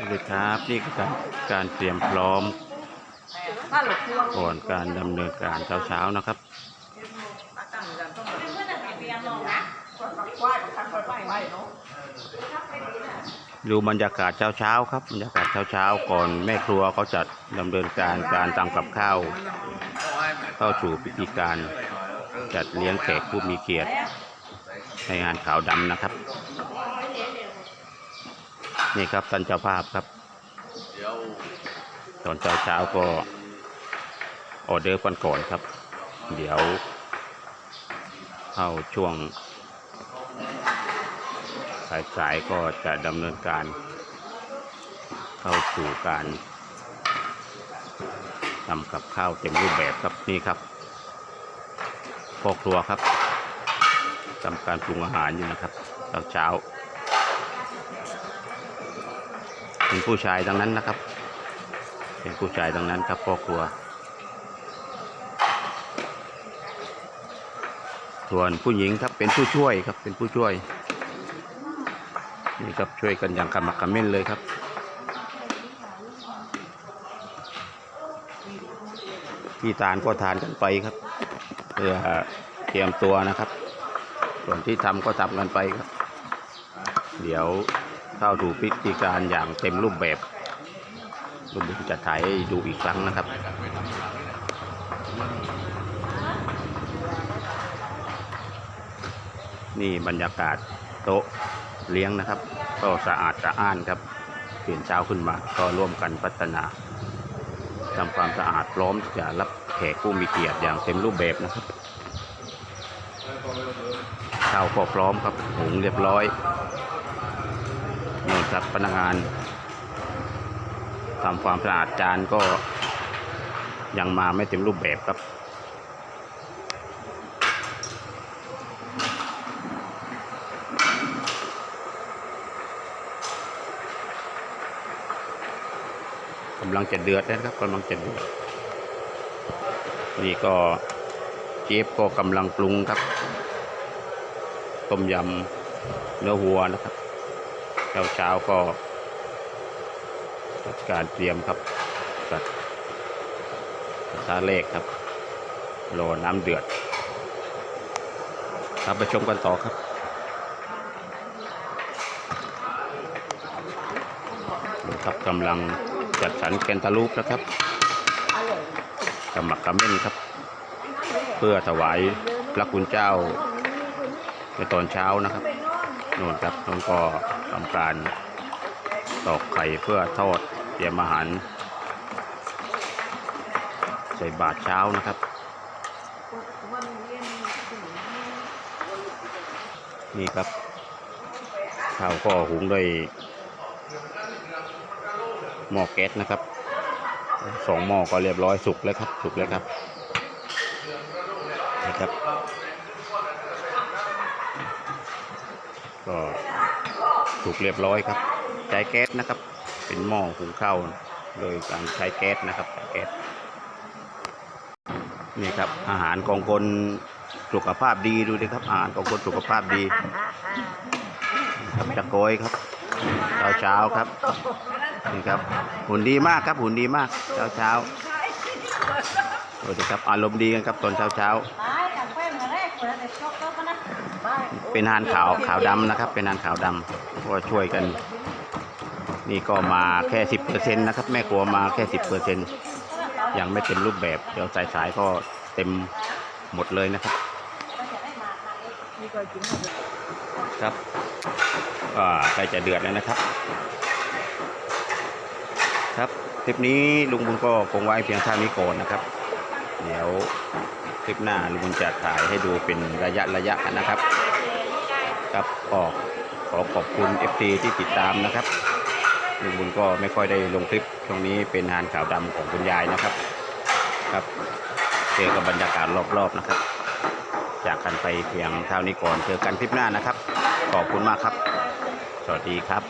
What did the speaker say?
สวัสดีครับนี่คือการการเตรียมพร้อมก่อนการดำเนินการเช้าๆนะครับดูบรรยากาศเช้าๆครับบรรยากาศเช้าๆก่อนแม่ครัวเขาจัดดำเนินการการทำกับข้าวเข้าสู่พิธีการจัดเลี้ยงแขกผู้มีเกียรติในงานขาวดำนะครับ นี่ครับท่านเจ้าภาพครับ ตอนเช้าเช้าก็ออเดอร์ก่อนก่อนครับ เดี๋ยวเข้าช่วงสายๆก็จะดำเนินการ เข้าสู่การทำกับข้าวเต็มรูปแบบครับนี่ครับพ่อครัวครับทำการปรุงอาหารอยู่นะครับเช้าเช้าๆ เป็นผู้ชายทั้งนั้นนะครับ เป็นผู้ชายทั้งนั้นครับพ่อครัว ส่วนผู้หญิงครับเป็นผู้ช่วยครับเป็นผู้ช่วยนี่ครับช่วยกันอย่างขมักเขม้นเลยครับที่ทานก็ทานกันไปครับเพื่อเตรียมตัวนะครับ ส่วนที่ทำก็ทำกันไปครับ เดี๋ยว เข้าดูพิธีการอย่างเต็มรูปแบบลุงบุญจะถ่ายให้ดูอีกครั้งนะครับนี่บรรยากาศโต๊ะเลี้ยงนะครับ ก็สะอาดสะอ้านครับตื่นเช้าขึ้นมาก็ร่วมกันพัฒนาทำความสะอาดพร้อมที่จะรับแขกผู้มีเกียรติอย่างเต็มรูปแบบนะครับข้าวก็พร้อมครับหุงเรียบร้อย นี่ครับพนักงานทำความสะอาดจานก็ยังมาไม่เต็มรูปแบบครับกำลังจะเดือดนะครับกำลังจะเดือดนี่ก็เจฟก็กำลังปรุงครับ ต้มยำเนื้อวัวนะครับ เช้าเช้าๆก็จัดการเตรียมครับจัดกระทะเลขครับรอน้ำเดือด ครับไปชมกันต่อครับครับกำลังจัดสรรแกนตาลูปนะครับกำมักกำเม่นครับ เพื่อถวายพระคุณเจ้าในตอนเช้านะครับน่นครับน้องก็ ทำการตอกไข่เพื่อทอดเตรียมอาหาร ใส่บาตรเช้านะครับ นี่ครับข้าวก็หุงด้วยหม้อแก๊สนะครับสองหม้อก็เรียบร้อยสุกแล้วครับสุกแล้วครับนะครับก็ สุกเรียบร้อยครับใช้แก๊สนะครับ เป็นหม้อหุงข้าวโดยการใช้แก๊สนะครับแก๊สนี่ครับอาหารของคนสุขภาพดีดูดิครับอาหารของคนสุขภาพดีครับจะโกยครับเช้าเช้าครับนี่ครับหุ่นดีมากครับหุ่นดีมากเช้าเช้าๆโอ้ดีครับอารมณ์ดีกันครับตอนเช้าเช้า เป็นอาหารขาวขาวดำนะครับ เป็นอาหารขาวดำก็ช่วยกัน นี่ก็มาแค่สิบเปอร์เซ็นต์นะครับ แม่ครัวมาแค่สิบเปอร์เซ็นต์ยังไม่เต็มรูปแบบ เดี๋ยวสายๆก็เต็มหมดเลยนะครับ ครับก็ใกล้จะเดือดแล้วนะครับ ครับคลิปนี้ลุงบุญก็คงไว้เพียงเท่านี้ก่อนนะครับ เดี๋ยวคลิปหน้าลุงบุญจะถ่ายให้ดูเป็นระยะระยะนะครับ ครับก็ขอขอบคุณ FT ที่ติดตามนะครับลุงบุญก็ไม่ค่อยได้ลงคลิปช่วงนี้เป็นหานขาวดำของคุณยายนะครับ ครับเจอกับบรรยากาศรอบๆนะครับ จากกันไปเพียงเท่านี้ก่อนเจอกันคลิปหน้านะครับ ขอบคุณมากครับ สวัสดีครับ